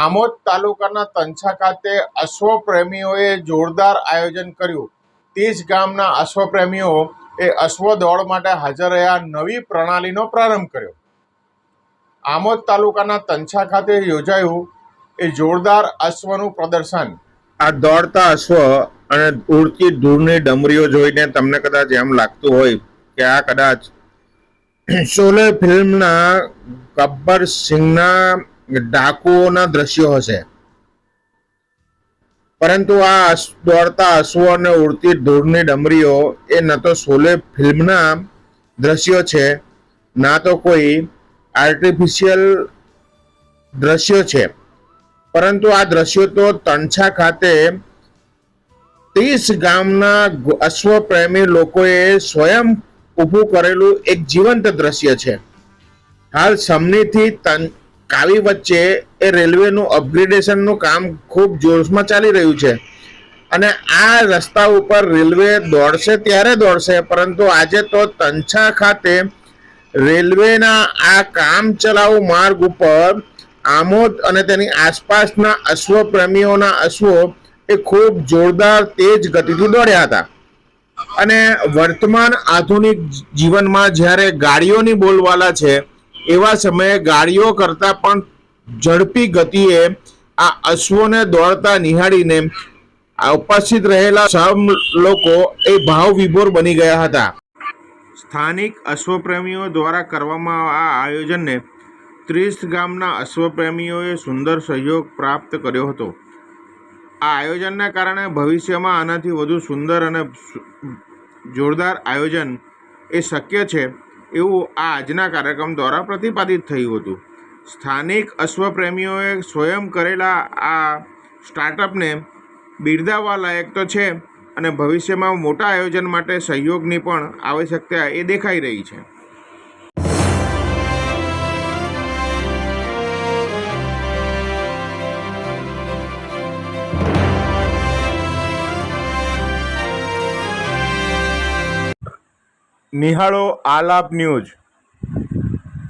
આમોદ તાલુકાના તંછા ખાતે અશ્વ પ્રેમીઓએ જોરદાર આયોજન કર્યું. ત્રીસ ગામના અશ્વપ્રેમીઓ એ અશ્વ દોડ માટે હાજર રહ્યા નવી પ્રણાલીનો પ્રારંભ કર્યો. આમોદ તાલુકાના તંછા ખાતે યોજાયું એ જોરદાર અશ્વનું પ્રદર્શન. આ દોડતા અશ્વ અને ઉડતી ધૂળની ડમરીઓ જોઈને તમને કદાચ એમ લાગતું હોય કે આ કદાચ શોલે ફિલ્મના ગબ્બર સિંહના ડાકુઓના દ્રશ્યો હશે. પરંતુ આ દોડતા અશ્વો અને ઉડતી ધૂળની ડમરીઓ એ ન તો સોલે ફિલ્મના દ્રશ્યો છે, ના તો કોઈ આર્ટિફિશિયલ દ્રશ્યો છે. પરંતુ આ દ્રશ્યો તો તણછા ખાતે ત્રીસ ગામના અશ્વપ્રેમી અશ્વ પ્રેમી લોકોએ સ્વયં ઊભું કરેલું એક જીવંત દ્રશ્ય છે. હાલ સમનીથી કાવી વચ્ચે એ રેલવેનું અપગ્રેડેશનનું કામ ખૂબ જોશમાં ચાલી રહ્યું છે. અને આ રસ્તા ઉપર રેલવે દોડશે ત્યારે દોડશે, પરંતુ આજે તો તંછા ખાતે રેલવેના આ કામ ચલાઉ માર્ગ ઉપર આમોદ અને તેની આસપાસના અશ્વ પ્રેમીઓના અશ્વો એ ખૂબ જોરદાર તેજ ગતિથી દોડ્યા હતા. અને વર્તમાન આધુનિક જીવનમાં જ્યારે ગાડીઓની બોલવાલા છે એવા સમયે ગાડીઓ કરતાં પણ ઝડપી ગતિએ આ અશ્વોને દોડતા નિહાળીને ઉપસ્થિત રહેલા સમ લોકો એ ભાવ વિભોર બની ગયા હતા. સ્થાનિક અશ્વપ્રેમીઓ દ્વારા કરવામાં આ આયોજનને ત્રીસ ગામના અશ્વપ્રેમીઓએ સુંદર સહયોગ પ્રાપ્ત કર્યો હતો. આ આયોજનને કારણે ભવિષ્યમાં આનાથી વધુ સુંદર અને જોરદાર આયોજન એ શક્ય છે એવું આ આજના કાર્યક્રમ દ્વારા પ્રતિપાદિત થયું હતું. સ્થાનિક અશ્વપ્રેમીઓએ સ્વયં કરેલા આ સ્ટાર્ટઅપને બિરદાવવા લાયક તો છે અને ભવિષ્યમાં મોટા આયોજન માટે સહયોગની પણ આવશ્યકતા એ દેખાઈ રહી છે. નિહાળો આલાપ ન્યૂઝ.